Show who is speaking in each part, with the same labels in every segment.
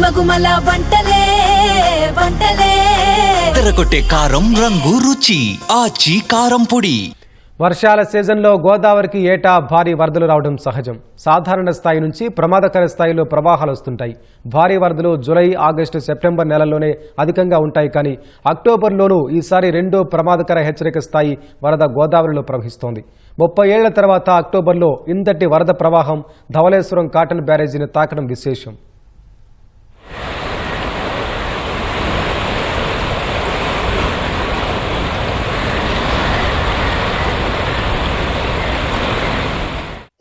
Speaker 1: గుమగుమల వంటలే వంటలే.
Speaker 2: తెరకొట్టే కారం రంగు రుచి ఆచి కారం పొడి.
Speaker 3: వర్షాల సీజన్లో గోదావరికి ఏటా భారీ వరదలు రావడం సహజం. సాధారణ స్థాయి నుంచి ప్రమాదకర స్థాయిలో ప్రవాహాలు వస్తుంటాయి. భారీ వరదలు జూలై ఆగస్టు సెప్టెంబర్ నెలల్లోనే అధికంగా ఉంటాయి కానీ అక్టోబర్లోనూ ఈసారి రెండో ప్రమాదకర హెచ్చరిక స్థాయి వరద గోదావరిలో ప్రవహిస్తోంది. ముప్పై ఏళ్ళ తర్వాత అక్టోబర్లో ఇంతటి వరద ప్రవాహం ధవళేశ్వరం కాటన్ బ్యారేజీని తాకడం విశేషం.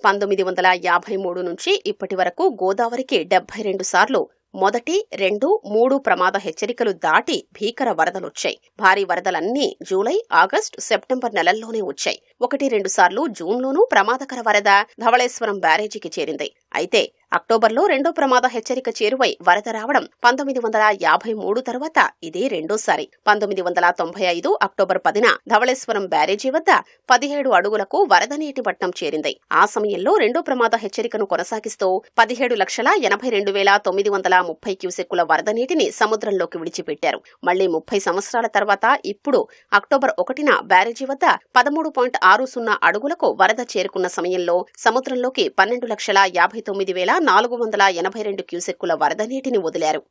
Speaker 4: పంతొమ్మిది వందల యాభై మూడు నుంచి ఇప్పటి వరకు గోదావరికి డెబ్బై రెండు సార్లు మొదటి రెండు మూడు ప్రమాద హెచ్చరికలు దాటి భీకర వరదలొచ్చాయి. భారీ వరదలన్నీ జూలై ఆగస్టు సెప్టెంబర్ నెలల్లోనే వచ్చాయి. ఒకటి రెండు సార్లు జూన్లోనూ ప్రమాదకర వరద ధవళేశ్వరం బ్యారేజీకి చేరింది. అయితే అక్టోబర్లో రెండో ప్రమాద హెచ్చరిక చేరువై వరద రావడం పంతొమ్మిది వందల యాభై మూడు తర్వాత ఇదే రెండోసారి. పంతొమ్మిది వందల తొంభై ఐదు అక్టోబర్ పదిన ధవళేశ్వరం బ్యారేజీ వద్ద పదిహేడు అడుగులకు వరద నీటి పట్నం చేరింది. ఆ సమయంలో రెండో ప్రమాద హెచ్చరికను కొనసాగిస్తూ పదిహేడు లక్షల ఎనభై రెండు వేల తొమ్మిది వందల ముప్పై క్యూసెక్కుల వరద నీటిని సముద్రంలోకి విడిచిపెట్టారు. మళ్ళీ ముప్పై సంవత్సరాల తర్వాత ఇప్పుడు అక్టోబర్ ఒకటిన బ్యారేజీ వద్ద పదమూడు పాయింట్ ఆరు సున్నా అడుగులకు వరద చేరుకున్న సమయంలో సముద్రంలోకి పన్నెండు లక్షల యాభై తొమ్మిది వేల నాలుగు వందల ఎనభై రెండు క్యూసెక్కుల వరద నీటిని వదిలారు.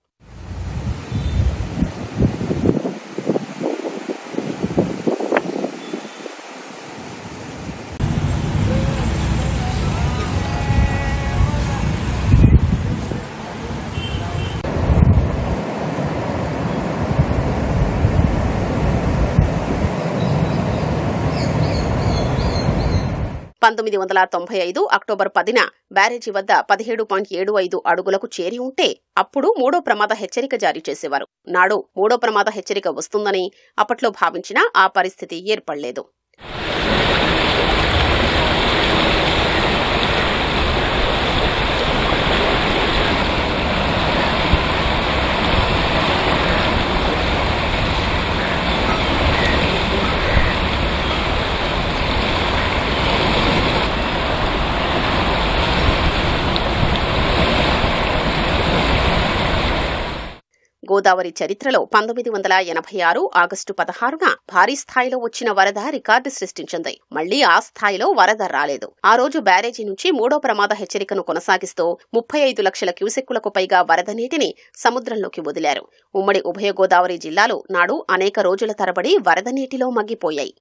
Speaker 4: పంతొమ్మిది వందల తొంభై ఐదు అక్టోబర్ పదిన బ్యారేజీ వద్ద పదిహేడు పాయింట్ ఏడు ఐదు అడుగులకు చేరి ఉంటే అప్పుడు మూడో ప్రమాద హెచ్చరిక జారీ చేసేవారు. నాడు మూడో ప్రమాద హెచ్చరిక వస్తుందని అప్పట్లో భావించినా ఆ పరిస్థితి ఏర్పడలేదు. గోదావరి చరిత్రలో పంతొమ్మిది వందల ఎనభై ఆరు ఆగస్టు పదహారున భారీ స్థాయిలో వచ్చిన వరద రికార్డు సృష్టించింది. మళ్ళీ ఆ స్థాయిలో వరద రాలేదు. ఆ రోజు బ్యారేజీ నుంచి మూడో ప్రమాద హెచ్చరికను కొనసాగిస్తూ ముప్పై ఐదు లక్షల క్యూసెక్కులకు పైగా వరద నీటిని సముద్రంలోకి వదిలారు. ఉమ్మడి ఉభయ గోదావరి జిల్లాలు నాడు అనేక రోజుల తరబడి వరద నీటిలో మగ్గిపోయాయి.